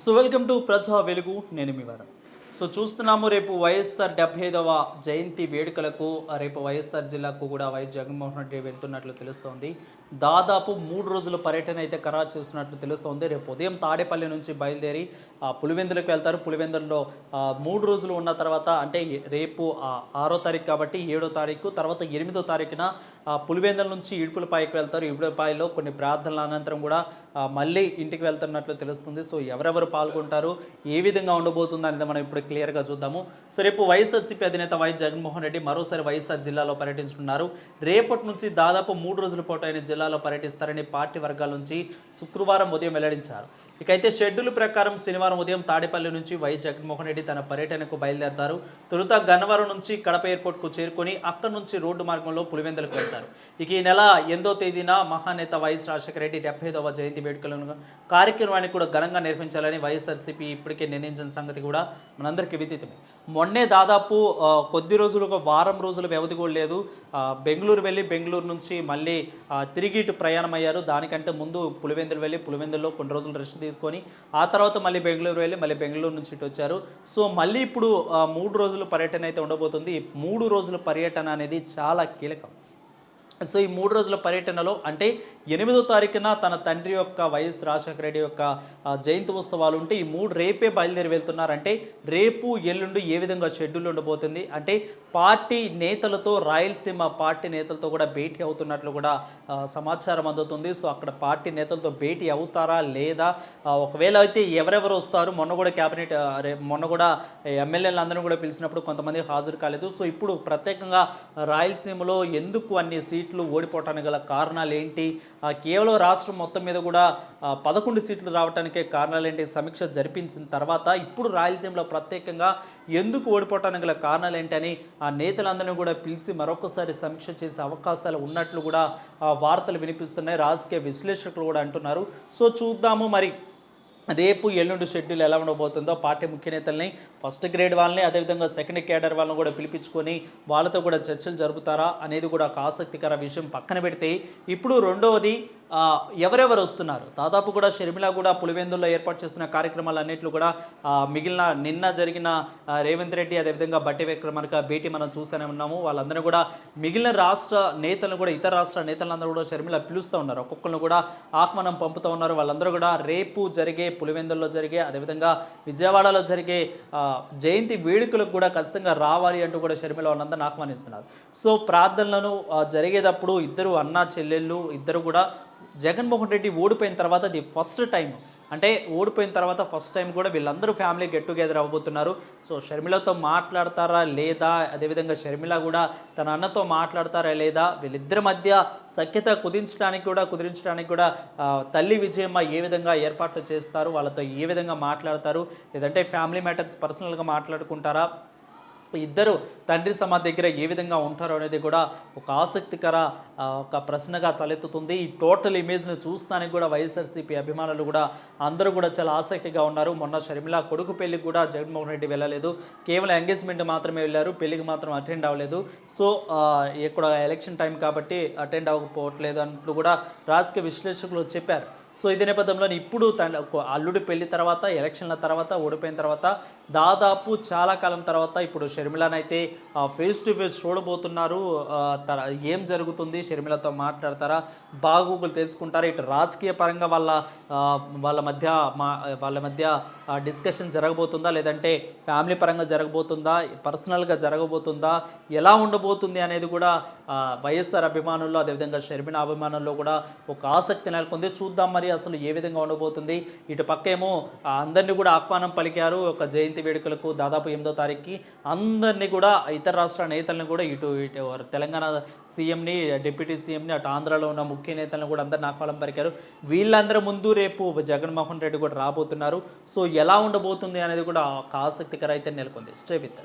So welcome to ప్రజా వెలుగు నేను మీ వారం సో చూస్తున్నాము రేపు వైఎస్ఆర్ డెబ్బై ఐదవ జయంతి వేడుకలకు రేపు వైఎస్ఆర్ జిల్లాకు కూడా వైఎస్ జగన్మోహన్ రెడ్డి వెళ్తున్నట్లు తెలుస్తోంది. దాదాపు మూడు రోజుల పర్యటన అయితే ఖరారు చేస్తున్నట్లు తెలుస్తోంది. రేపు ఉదయం తాడేపల్లి నుంచి బయలుదేరి ఆ, పులివెందులకు వెళ్తారు. పులివెందుల్లో మూడు రోజులు ఉన్న తర్వాత అంటే రేపు ఆరో తారీఖు కాబట్టి ఏడో తారీఖు తర్వాత ఎనిమిదో తారీఖున పులివెందుల నుంచి ఇడుపులపాయకి వెళ్తారు. ఇడుపులపాయలో కొన్ని ప్రార్థనల అనంతరం కూడా మళ్ళీ ఇంటికి వెళ్తున్నట్లు తెలుస్తుంది. సో ఎవరెవరు పాల్గొంటారు? ఏ విధంగా ఉండబోతుంది అనేది మనం ఇప్పుడు క్లియర్గా చూద్దాము. సో రేపు వైఎస్ఆర్సీపీ అధినేత వైఎస్ జగన్మోహన్ రెడ్డి మరోసారి వైఎస్ఆర్ జిల్లాలో పర్యటించనున్నారు రేపటి నుంచి దాదాపు మూడు రోజుల పాటు ఆయన జిల్లాలో పర్యటిస్తారని పార్టీ వర్గాల నుంచి శుక్రవారం ఉదయం వెల్లడించారు. ఇకైతే షెడ్యూల్ ప్రకారం శనివారం ఉదయం తాడేపల్లి నుంచి వైఎస్ జగన్మోహన్ రెడ్డి తన పర్యటనకు బయలుదేరతారు. తొలుత గన్నవరం నుంచి కడప ఎయిర్పోర్ట్కు చేరుకొని అక్కడి నుంచి రోడ్డు మార్గంలో పులివెందులకు వెళ్తారు. ఇక ఈ నెల ఎనిమిదో తేదీన మహానేత వైఎస్ రాజశేఖర రెడ్డి డెబ్బై ఐదవ జయంతి వేడుకలను కార్యక్రమాన్ని కూడా ఘనంగా నిర్వహించాలని వైఎస్ఆర్సీపీ ఇప్పటికే నిర్ణయించిన సంగతి కూడా మనందరికీ విదితమే. మొన్నే దాదాపు కొద్ది రోజులు ఒక వారం రోజుల వ్యవధి కూడా లేదు. బెంగళూరు వెళ్ళి బెంగళూరు నుంచి మళ్ళీ తిరిగి ఇటు ప్రయాణం అయ్యారు దానికంటే ముందు పులివెందులు వెళ్ళి పులివెందుల్లో కొన్ని రోజులు రెస్ట్ తీసుకొని ఆ తర్వాత మళ్ళీ బెంగళూరు వెళ్ళి మళ్ళీ బెంగళూరు నుంచి ఇటు వచ్చారు. సో మళ్ళీ ఇప్పుడు మూడు రోజులు పర్యటన అయితే ఉండబోతుంది. మూడు రోజుల పర్యటన అనేది చాలా కీలకం. సో ఈ మూడు రోజుల పర్యటనలో అంటే ఎనిమిదో తారీఖున తన తండ్రి యొక్క వైఎస్ రాజశేఖర రెడ్డి యొక్క జయంతి ఉత్సవాలు ఉంటే ఈ మూడు రేపే బయలుదేరి వెళ్తున్నారంటే రేపు ఎల్లుండి ఏ విధంగా షెడ్యూల్ ఉండబోతుంది? అంటే పార్టీ నేతలతో రాయలసీమ పార్టీ నేతలతో కూడా భేటీ అవుతున్నట్లు కూడా సమాచారం అందుతుంది. సో అక్కడ పార్టీ నేతలతో భేటీ అవుతారా లేదా? ఒకవేళ అయితే ఎవరెవరు వస్తారు? మొన్న కూడా క్యాబినెట్ మొన్న కూడా ఎమ్మెల్యేలు అందరూ కూడా పిలిచినప్పుడు కొంతమంది హాజరు కాలేదు. సో ఇప్పుడు ప్రత్యేకంగా రాయలసీమలో ఎందుకు అన్ని సీట్లు ఓడిపోవటానికి గల కారణాలు ఏంటి కేవలం రాష్ట్రం మొత్తం మీద కూడా పదకొండు సీట్లు రావడానికే కారణాలు ఏంటి సమీక్ష జరిపించిన తర్వాత ఇప్పుడు రాయలసీమలో ప్రత్యేకంగా ఎందుకు ఓడిపోవటానికి గల కారణాలు ఏంటి అని ఆ నేతలందరినీ కూడా పిలిచి మరొకసారి సమీక్ష చేసే అవకాశాలు ఉన్నట్లు కూడా వార్తలు వినిపిస్తున్నాయి. రాజకీయ విశ్లేషకులు కూడా అంటున్నారు. సో చూద్దాము మరి. రేపు ఎల్లుండి షెడ్యూల్ ఎలా ఉండబోతుందో పార్టీ ముఖ్య నేతల్ని ఫస్ట్ గ్రేడ్ వాళ్ళని అదేవిధంగా సెకండ్ కేడర్ వాళ్ళని కూడా పిలిపించుకొని వాళ్ళతో కూడా చర్చలు జరుపుతారా అనేది కూడా ఒక ఆసక్తికర విషయం పక్కన పెడితే ఇప్పుడు రెండవది ఎవరెవరు వస్తున్నారు? దాదాపు కూడా షర్మిల కూడా పులివెందుల్లో ఏర్పాటు చేస్తున్న కార్యక్రమాలన్నింటిలో కూడా మిగిలిన నిన్న జరిగిన రేవంత్ రెడ్డి అదేవిధంగా బట్టి విక్రమార్క భేటీ మనం చూస్తూనే ఉన్నాము. వాళ్ళందరూ కూడా మిగిలిన రాష్ట్ర నేతలను కూడా ఇతర రాష్ట్ర నేతలందరూ కూడా షర్మిల పిలుస్తూ ఉన్నారు. ఒక్కొక్కరిని కూడా ఆహ్వానం పంపుతూ ఉన్నారు. వాళ్ళందరూ కూడా రేపు జరిగే పులివెందుల్లో జరిగే అదేవిధంగా విజయవాడలో జరిగే జయంతి వేడుకలకు కూడా ఖచ్చితంగా రావాలి అంటూ కూడా షర్మిల వాళ్ళందరిని ఆహ్వానిస్తున్నారు. సో ప్రార్థనలను జరిగేటప్పుడు ఇద్దరు అన్న చెల్లెళ్ళు ఇద్దరు కూడా జగన్మోహన్ రెడ్డి ఓడిపోయిన తర్వాత అది ఫస్ట్ టైం అంటే ఓడిపోయిన తర్వాత ఫస్ట్ టైం కూడా వీళ్ళందరూ ఫ్యామిలీ గెట్ టుగెదర్ అవ్వబోతున్నారు. సో షర్మిలతో మాట్లాడతారా లేదా? అదేవిధంగా షర్మిల కూడా తన అన్నతో మాట్లాడతారా లేదా? వీళ్ళిద్దరి మధ్య సఖ్యత కుదించడానికి కూడా కుదిరించడానికి కూడా తల్లి విజయమ్మ ఏ విధంగా ఏర్పాట్లు చేస్తారు? వాళ్ళతో ఏ విధంగా మాట్లాడతారు? లేదంటే ఫ్యామిలీ మ్యాటర్స్ పర్సనల్గా మాట్లాడుకుంటారా? ఇద్దరు తండ్రి సమ దగ్గర ఏ విధంగా ఉంటారో అనేది కూడా ఒక ఆసక్తికర ఒక ప్రశ్నగా తలెత్తుతుంది. ఈ టోటల్ ఇమేజ్ను చూస్తానికి కూడా వైఎస్ఆర్సీపీ అభిమానులు కూడా అందరూ కూడా చాలా ఆసక్తిగా ఉన్నారు. మొన్న షర్మిల కొడుకు పెళ్ళికి కూడా జగన్మోహన్ రెడ్డి వెళ్ళలేదు. కేవలం ఎంగేజ్మెంట్ మాత్రమే వెళ్ళారు. పెళ్ళికి మాత్రం అటెండ్ అవ్వలేదు. సో ఇక్కడ ఎలక్షన్ టైం కాబట్టి అటెండ్ అవ్వకపోవట్లేదు అంటూ కూడా రాజకీయ విశ్లేషకులు చెప్పారు. సో ఇదే నేపథ్యంలో ఇప్పుడు తన అల్లుడి పెళ్ళి తర్వాత ఎలక్షన్ల తర్వాత ఓడిపోయిన తర్వాత దాదాపు చాలా కాలం తర్వాత ఇప్పుడు షర్మిలనైతే ఫేస్ టు ఫేస్ చూడబోతున్నారు. తర- ఏం జరుగుతుంది? షర్మిలతో మాట్లాడతారా? బాగోగులు తెలుసుకుంటారా? ఇటు రాజకీయ పరంగా వాళ్ళ వాళ్ళ మధ్య మా వాళ్ళ మధ్య డిస్కషన్ జరగబోతుందా? లేదంటే ఫ్యామిలీ పరంగా జరగబోతుందా? పర్సనల్గా జరగబోతుందా? ఎలా ఉండబోతుంది అనేది కూడా వైఎస్ఆర్ అభిమానుల్లో అదేవిధంగా షర్మిల అభిమానుల్లో కూడా ఒక ఆసక్తి నెలకొంది. చూద్దాం మరి అసలు ఏ విధంగా ఉండబోతుంది? ఇటు పక్కేమో అందరినీ కూడా ఆహ్వానం పలికారు ఒక జయంతి వేడుకలకు దాదాపు ఎనిమిదో తారీఖుకి. అందరినీ కూడా ఇతర రాష్ట్ర నేతలను కూడా ఇటు ఇటు తెలంగాణ సీఎంని డిప్యూటీ సీఎంని అటు ఆంధ్రాలో ఉన్న ముఖ్య నేతలను కూడా అందరిని ఆహ్వానం పలికారు. వీళ్ళందరి ముందు రేపు జగన్మోహన్ రెడ్డి కూడా రాబోతున్నారు. సో ఎలా ఉండబోతుంది అనేది కూడా ఒక ఆసక్తికర అయితే నెలకొంది. Stay with.